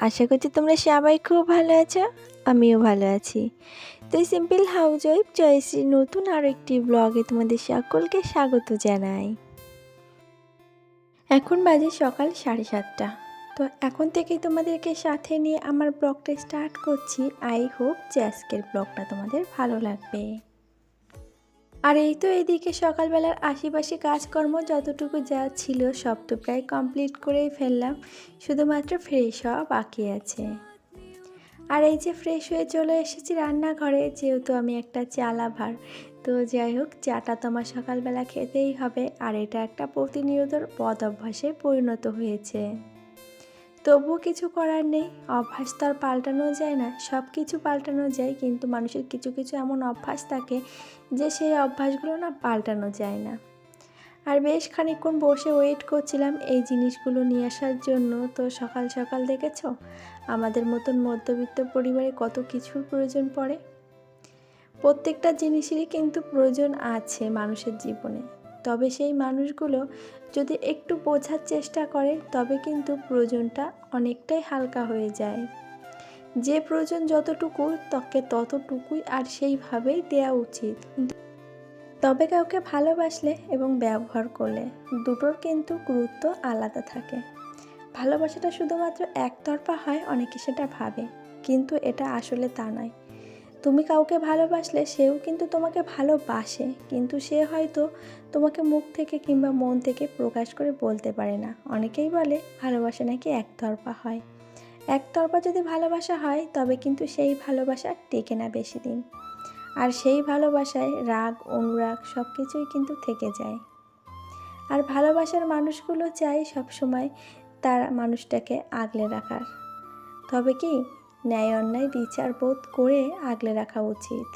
আশা করছি তোমরা সবাই খুব ভালো আছো, আমিও ভালো আছি। তো সিম্পল হাউস ওয়াইফ জয়শ্রী নতুন আরও একটি ব্লগে তোমাদের সকলকে স্বাগত জানাই। এখন বাজে সকাল সাড়ে সাতটা। তো এখন থেকেই তোমাদেরকে সাথে নিয়ে আমার ব্লগটা স্টার্ট করছি। আই হোপ যে আজকের ব্লগটা তোমাদের ভালো লাগবে। আর এই তো এদিকে সকালবেলার আশেপাশে কাজকর্ম যতটুকু যা ছিল সব তো প্রায় কমপ্লিট করেই ফেললাম। শুধুমাত্র ফ্রেশ হওয়া বাকি আছে। আর এই যে ফ্রেশ হয়ে চলে এসেছি রান্নাঘরে, যেহেতু আমি একটা চা লাভার তো যাই হোক, চাটা তো আমার সকালবেলা খেতেই হবে, আর এটা একটা প্রতিনিয়তর পদ অভ্যাসে পরিণত হয়েছে। তবুও কিছু করার নেই। অভ্যাস তো আর পাল্টানো যায় না। সব কিছু পাল্টানো যায়, কিন্তু মানুষের কিছু কিছু এমন অভ্যাস থাকে যে সেই অভ্যাসগুলো না পাল্টানো যায় না। আর বেশ খানিকক্ষণ বসে ওয়েট করছিলাম এই জিনিসগুলো নিয়ে আসার জন্য। তো সকাল সকাল দেখেছ? আমাদের মতন মধ্যবিত্ত পরিবারে কত কিছুর প্রয়োজন পড়ে? প্রত্যেকটা জিনিসেরই কিন্তু প্রয়োজন আছে মানুষের জীবনে। তবে সেই মানুষগুলো যদি একটু বোঝার চেষ্টা করে, তবে কিন্তু প্রয়োজনটা অনেকটাই হালকা হয়ে যায়। যে প্রয়োজন যতটুকু, তাকে ততটুকুই আর সেইভাবেই দেওয়া উচিত। তবে কাউকে ভালোবাসলে এবং ব্যবহার করলে দুটোর কিন্তু গুরুত্ব আলাদা থাকে। ভালোবাসাটা শুধুমাত্র একতরফা হয়, অনেকে সেটা ভাবে। কিন্তু এটা আসলে তা নয়। তুমি কাউকে ভালোবাসলে সেও কিন্তু তোমাকে ভালোবাসে, কিন্তু সে হয়তো তোমাকে মুখ থেকে কিংবা মন থেকে প্রকাশ করে বলতে পারে না। অনেকেই বলে ভালোবাসা নাকি একতরফা হয়। একতরফা যদি ভালোবাসা হয়, তবে কিন্তু সেই ভালোবাসা টেকে না বেশি দিন আর সেই ভালোবাসায় রাগ, অনুরাগ সব কিছুই কিন্তু থেকে যায়। আর ভালোবাসার মানুষগুলো চাই সবসময় তার মানুষটাকে আগলে রাখার। তবে কি ন্যায় অন্যায় বিচার বোধ করে আগলে রাখা উচিত।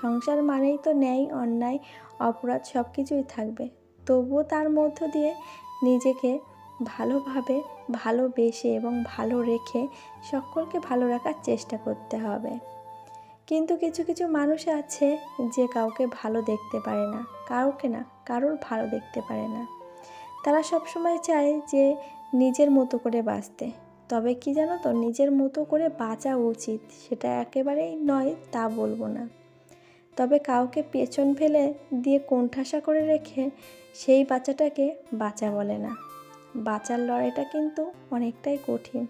সংসার মানেই তো ন্যায়, অন্যায়, অপরাধ সব কিছুই থাকবে। তবুও তার মধ্য দিয়ে নিজেকে ভালোভাবে ভালোবেসে এবং ভালো রেখে সকলকে ভালো রাখার চেষ্টা করতে হবে। কিন্তু কিছু কিছু মানুষ আছে যে কাউকে ভালো দেখতে পারে না, কাউকে না, কারোর ভালো দেখতে পারে না। তারা সবসময় চায় যে নিজের মতো করে বাঁচতে। তবে কি জানো তো, নিজের মতো করে বাঁচা উচিত, সেটা একেবারেই নয়, তা বলব না। তবে কাউকে পেছন ফেলে দিয়ে কোণঠাসা করে রেখে সেই বাচ্চাটাকে বাঁচা বলে না। বাঁচার লড়াইটা কিন্তু অনেকটাই কঠিন,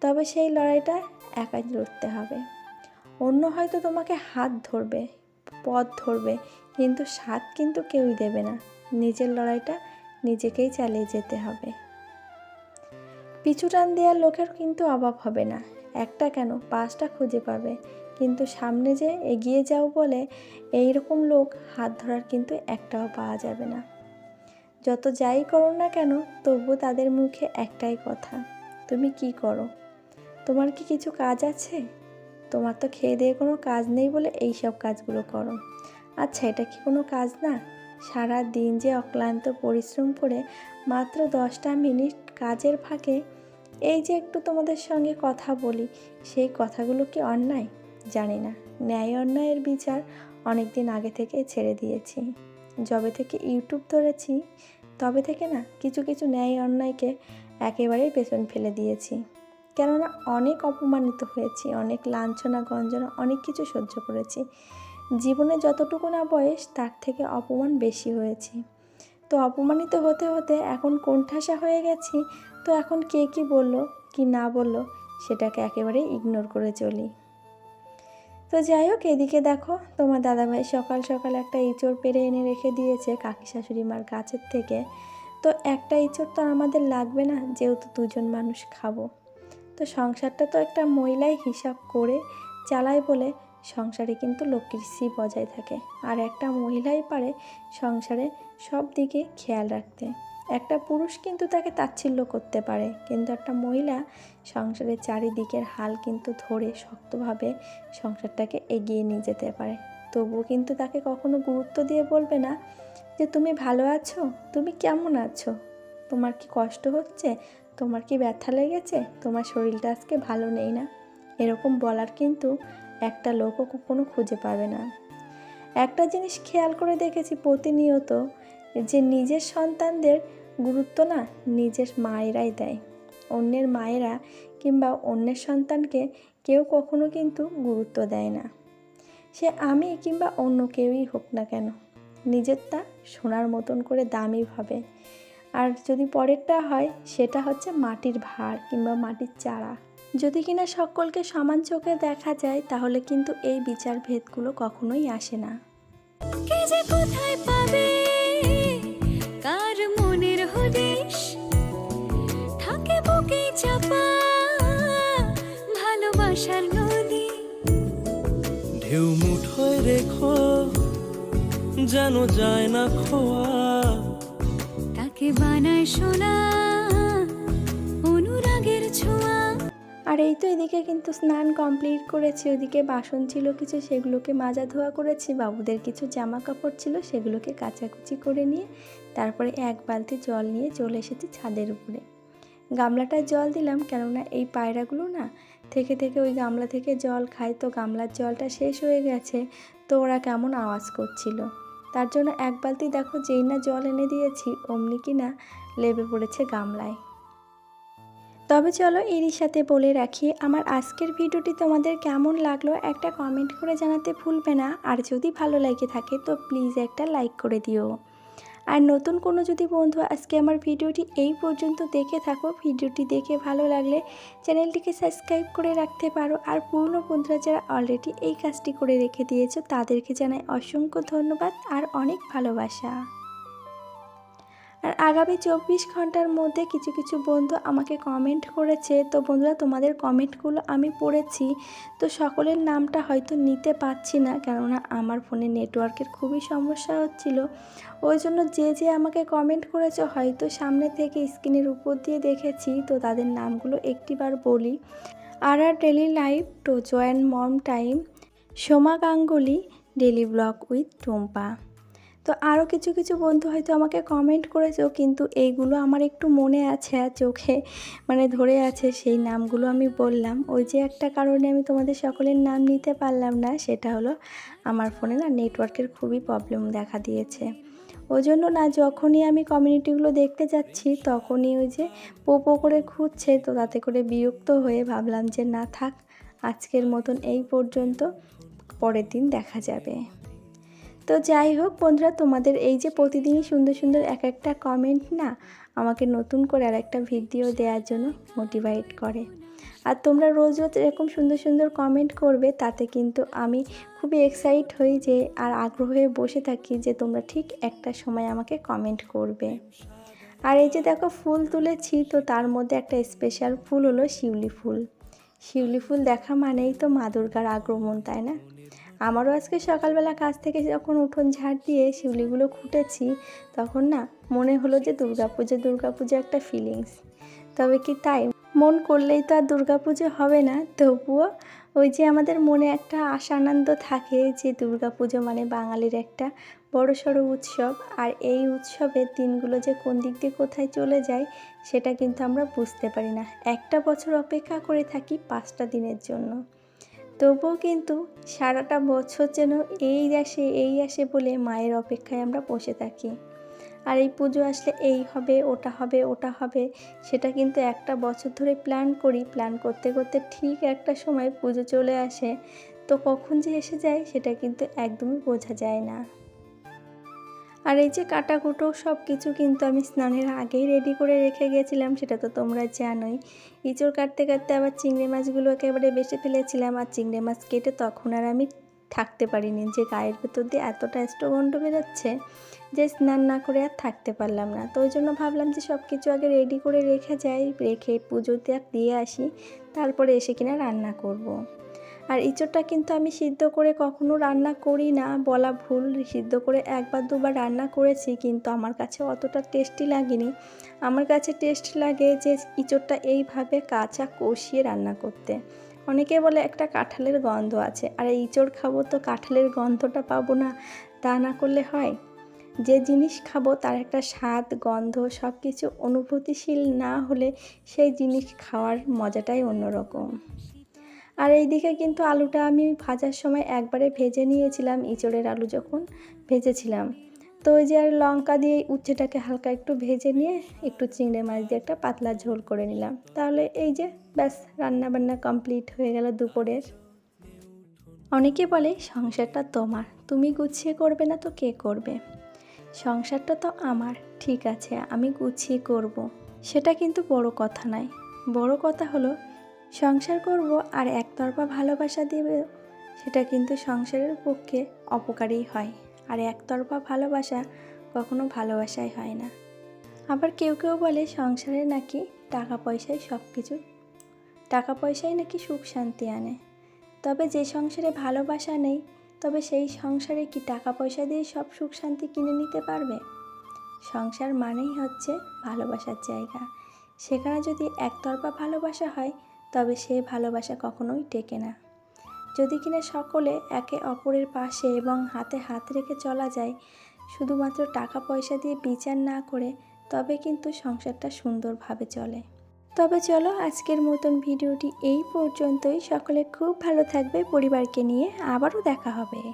তবে সেই লড়াইটা একাই লড়তে হবে। অন্য হয়তো তোমাকে হাত ধরবে, পথ ধরবে, কিন্তু সাথ কিন্তু কেউই দেবে না। নিজের লড়াইটা নিজেকেই চালিয়ে যেতে হবে। পিছু টান দেওয়ার লোকের কিন্তু অভাব হবে না। একটা কেন? পাঁচটা খুঁজে পাবে। কিন্তু সামনে যে এগিয়ে যাও বলে এই রকম লোক হাত ধরার কিন্তু একটাও পাওয়া যাবে না। যত যাই করো না কেন, তবু তাদের মুখে একটাই কথা, তুমি কি করো? তোমার কি কিছু কাজ আছে? তোমার তো খেয়ে দিয়ে কোনো কাজ নেই বলে এই সব কাজগুলো করো। আচ্ছা এটা কি কোনো কাজ না? সারা দিন যে অক্লান্ত পরিশ্রম করে মাত্র দশটা মিনিট কাজের ফাঁকে এই যে একটু তোমাদের সঙ্গে কথা বলি, সেই কথাগুলো কি অন্যায়? জানি না। ন্যায় অন্যায়ের বিচার অনেক দিন আগে থেকে ছেড়ে দিয়েছি। যবে থেকে ইউটিউব ধরেছি, তবে থেকে না কিছু কিছু ন্যায় অন্যায়কে একেবারেই পেছন ফেলে দিয়েছি। কেননা অনেক অপমানিত হয়েছি, অনেক লাঞ্ছনা গঞ্জনা, অনেক কিছু সহ্য করেছি। জীবনে যতটুকু না বয়স, তার থেকে অপমান বেশি হয়েছি। তো অপমানিত হতে হতে এখন কোণঠাসা হয়ে গেছি তো এখন কে কি বলল, কি না বলল, সেটাকে একেবারে ইগনোর করে চলি। তো যাই হোক, এদিকে দেখো, তোমার দাদাভাই সকাল সকাল একটা ইঁচড় পেরে এনে রেখে দিয়েছে কাকি শাশুড়ি মার গাছের থেকে। তো একটা ইঁচড় তো আমাদের লাগবে না, যেহেতু দুজন মানুষ খাব। তো সংসারটা তো একটা মহিলাই হিসাব করে চালায় বলে সংসারে কিন্তু লক্ষ্মীশ্রী বজায় থাকে। আর একটা মহিলাই পারে সংসারে সব দিকে খেয়াল রাখতে। একটা পুরুষ কিন্তু তাকে তাচ্ছিল্য করতে পারে, কিন্তু একটা মহিলা সংসারের চারিদিকের হাল কিন্তু ধরে শক্তভাবে সংসারটাকে এগিয়ে নিয়ে যেতে পারে। তবুও কিন্তু তাকে কখনো গুরুত্ব দিয়ে বলবে না যে, তুমি ভালো আছো? তুমি কেমন আছো? তোমার কি কষ্ট হচ্ছে? তোমার কি ব্যথা লেগেছে? তোমার শরীরটা আজকে ভালো নেই না? এরকম বলার কিন্তু একটা লোকও কখনো খুঁজে পাবে না। একটা জিনিস খেয়াল করে দেখেছি প্রতিনিয়ত যে, নিজের সন্তানদের গুরুত্ব না নিজের মায়েরাই দেয়। অন্যের মায়েরা কিংবা অন্যের সন্তানকে কেউ কখনো কিন্তু গুরুত্ব দেয় না। সে আমি কিংবা অন্য কেউই হোক না কেন, নিজেরটা সোনার মতন করে দামি ভাবে। আর যদি পরেরটা হয়, সেটা হচ্ছে মাটির ভার কিংবা মাটির চারা। যদি কিনা সকলকে সমান চোখে দেখা যায়, তাহলে কিন্তু এই বিচার ভেদগুলো কখনোই আসে না। কোথায় পাবে? চাপা ভালোবাসার নদী। ঢেউ মুঠোয় রেখো যেন যায় না খোয়া। তাকে বানায় সোনা? অনুরাগের ছোঁয়া। আর এই তো এদিকে কিন্তু স্নান কমপ্লিট করেছি ওদিকে বাসন ছিল কিছু সেগুলোকে মাজা ধোয়া করেছি বাবুদের কিছু জামা কাপড় ছিল সেগুলোকে কাচাকুচি করে নিয়ে তারপরে এক বালতি জল নিয়ে চলে এসেছি ছাদের উপরে। গামলাটায় জল দিলাম, কেননা এই পায়রাগুলো না থেকে থেকে ওই গামলা থেকে জল খায়। তো গামলার জলটা শেষ হয়ে গেছে, তো ওরা কেমন আওয়াজ করছিল? তার জন্য এক বালতি দেখো যেই না জল এনে দিয়েছি, অমনি কি না লেবে পড়েছে গামলায়। তবে চলো এরই সাথে বলে রাখি, আমার আজকের ভিডিওটি তোমাদের কেমন লাগল একটা কমেন্ট করে জানাতে ভুলবে না। আর যদি ভালো লাগে থাকে, তো প্লিজ একটা লাইক করে দিও। আর নতুন কোনো যদি বন্ধু আজকে আমার ভিডিওটি এই পর্যন্ত দেখে থাকো, ভিডিওটি দেখে ভালো লাগলে চ্যানেলটিকে সাবস্ক্রাইব করে রাখতে পারো। আর পুরনো বন্ধুরা যারা অলরেডি এই কাজটি করে রেখে দিয়েছ, তাদেরকে জানাই অসংখ্য ধন্যবাদ আর অনেক ভালোবাসা। আর আগামী চব্বিশ ঘণ্টার মধ্যে কিছু কিছু বন্ধু আমাকে কমেন্ট করেছে। তো বন্ধুরা, তোমাদের কমেন্টগুলো আমি পড়েছি। তো সকলের নামটা হয়তো নিতে পারছি না, কেননা আমার ফোনে নেটওয়ার্কের খুবই সমস্যা হচ্ছিল। ওই জন্য যে যে আমাকে কমেন্ট করেছে, হয়তো সামনে থেকে স্ক্রিনের উপর দিয়ে দেখেছি। তো তাদের নামগুলো একটিবার বলি। আর আর daily life টোজো and mom time Soma Ganguly daily blog with Tumpa তো আরও কিছু কিছু বন্ধু হয়তো আমাকে কমেন্ট করেছ কিন্তু এইগুলো আমার একটু মনে আছে আর চোখে মানে ধরে আছে, সেই নামগুলো আমি বললাম। ওই যে একটা কারণে আমি তোমাদের সকলের নাম নিতে পারলাম না, সেটা হলো আমার ফোনে না নেটওয়ার্কের খুবই প্রবলেম দেখা দিয়েছে। ওই জন্য না, যখনই আমি কমিউনিটিগুলো দেখতে যাচ্ছি, তখনই ওই যে পোপো করে খুঁজছে, তো তাতে করে বিরক্ত হয়ে ভাবলাম যে, না থাক, আজকের মতন এই পর্যন্ত, পরের দিন দেখা যাবে। তো যাই হোক বন্ধুরা, তোমাদের এই যে প্রতিদিনই সুন্দর সুন্দর এক একটা কমেন্ট না, আমাকে নতুন করে আর একটা ভিডিও দেওয়ার জন্য মোটিভেট করে। আর তোমরা রোজ রোজ এরকম সুন্দর সুন্দর কমেন্ট করবে, তাতে কিন্তু আমি খুবই এক্সাইট হই যে, আর আগ্রহ বসে থাকি যে তোমরা ঠিক একটা সময় আমাকে কমেন্ট করবে। আর এই যে দেখো ফুল তুলেছি, তো তার মধ্যে একটা স্পেশাল ফুল হলো শিউলি ফুল। শিউলি ফুল দেখা মানেই তো মা দুর্গার আগমন, তাই না? আমারও আজকে সকালবেলা কাজ থেকে যখন উঠোন ঝাড় দিয়ে শিউলিগুলো খুঁটেছি, তখন না মনে হলো যে দুর্গাপুজো দুর্গাপুজো একটা ফিলিংস তবে কি তাই? মন করলেই তো আর দুর্গাপুজো হবে না। তবুও ওই যে আমাদের মনে একটা আশানন্দ থাকে যে দুর্গাপুজো মানে বাঙালির একটা বড় সড়ো উৎসব। আর এই উৎসবের দিনগুলো যে কোন দিক দিয়ে কোথায় চলে যায়, সেটা কিন্তু আমরা বুঝতে পারি না। একটা বছর অপেক্ষা করে থাকি পাঁচটা দিনের জন্য। তবুও কিন্তু সারাটা বছর যেন এই আসে এই আসে বলে মায়ের অপেক্ষায় আমরা বসে থাকি। আর এই পুজো আসলে এই হবে, ওটা হবে ওটা হবে, সেটা কিন্তু একটা বছর ধরে প্ল্যান করি। প্ল্যান করতে করতে ঠিক একটা সময় পুজো চলে আসে। তো কখন যে এসে যায়, সেটা কিন্তু একদমই বোঝা যায় না। আর এই যে কাটাকুটো সব কিছু কিন্তু আমি স্নানের আগেই রেডি করে রেখে গেছিলাম, সেটা তো তোমরা জানোই। ইঁচড় কাটতে কাটতে আবার চিংড়ি মাছগুলো একেবারে বেছে ফেলেছিলাম, আর চিংড়ি মাছ কেটে তখন আর আমি থাকতে পারিনি। যে গায়ের ভেতর দিয়ে এতটা স্টোগন্ড বেরোচ্ছে যে স্নান না করে আর থাকতে পারলাম না। তো ওই জন্য ভাবলাম যে সব কিছু আগে রেডি করে রেখে যাই, রেখে পুজোতে আর দিয়ে আসি, তারপরে এসে কিনা রান্না করব। আর ইঁচড়টা কিন্তু আমি সিদ্ধ করে কখনো রান্না করি না, বলা ভুল। সিদ্ধ করে একবার দুবার রান্না করেছি, কিন্তু আমার কাছে অতটা টেস্টি লাগেনি। আমার কাছে টেস্ট লাগে যে ইঁচড়টা এইভাবে কাঁচা কষিয়ে রান্না করতে। অনেকে বলে একটা কাঁঠালের গন্ধ আছে, আর ইঁচড় খাব তো কাঁঠালের গন্ধটা পাবো না, তা না করলে হয়। যে জিনিস খাব তার একটা স্বাদ, গন্ধ সব কিছু অনুভূতিশীল না হলে সেই জিনিস খাওয়ার মজাটাই অন্যরকম। আর এইদিকে কিন্তু আলুটা আমি ভাজার সময় একবারে ভেজে নিয়েছিলাম ইঁচড়ের আলু যখন ভেজেছিলাম। তো ওই যে আর লঙ্কা দিয়ে উচ্ছেটাকে হালকা একটু ভেজে নিয়ে একটু চিংড়ি মাছ দিয়ে একটা পাতলা ঝোল করে নিলাম। তাহলে এই যে ব্যাস রান্না বান্না কমপ্লিট হয়ে গেল দুপুরের। অনেকে বলে, সংসারটা তোমার, তুমি গুছিয়ে করবে না তো কে করবে? সংসারটা তো আমার, ঠিক আছে, আমি গুছিয়ে করব। সেটা কিন্তু বড় কথা নয়। বড় কথা হলো সংসার করব আর একতরফা ভালোবাসা দেবে, সেটা কিন্তু সংসারের পক্ষে অপকারী হয়। আর একতরফা ভালোবাসা কখনো ভালোবাসাই হয় না। আবার কেউ কেউ বলে সংসারে নাকি টাকা পয়সাই সব কিছু টাকা পয়সাই নাকি সুখ শান্তি আনে। তবে যে সংসারে ভালোবাসা নেই, তবে সেই সংসারে কি টাকা পয়সা দিয়ে সব সুখ শান্তি কিনে নিতে পারবে? সংসার মানেই হচ্ছে ভালোবাসার জায়গা। সেখানে যদি একতরফা ভালোবাসা হয় তবে সে ভালোবাসা কখনোই টেকে না। যদি কিনা সকলে একে অপরের পাশে এবং হাতে হাত রেখে চলা যায়, শুধুমাত্র টাকা পয়সা দিয়ে বিচার না করে, তবে কিন্তু সংসারটা সুন্দরভাবে চলে। তবে চলো আজকের মতন ভিডিওটি এই পর্যন্তই। সকলে খুব ভালো থাকবে। পরিবারকে নিয়ে আবারও দেখা হবে।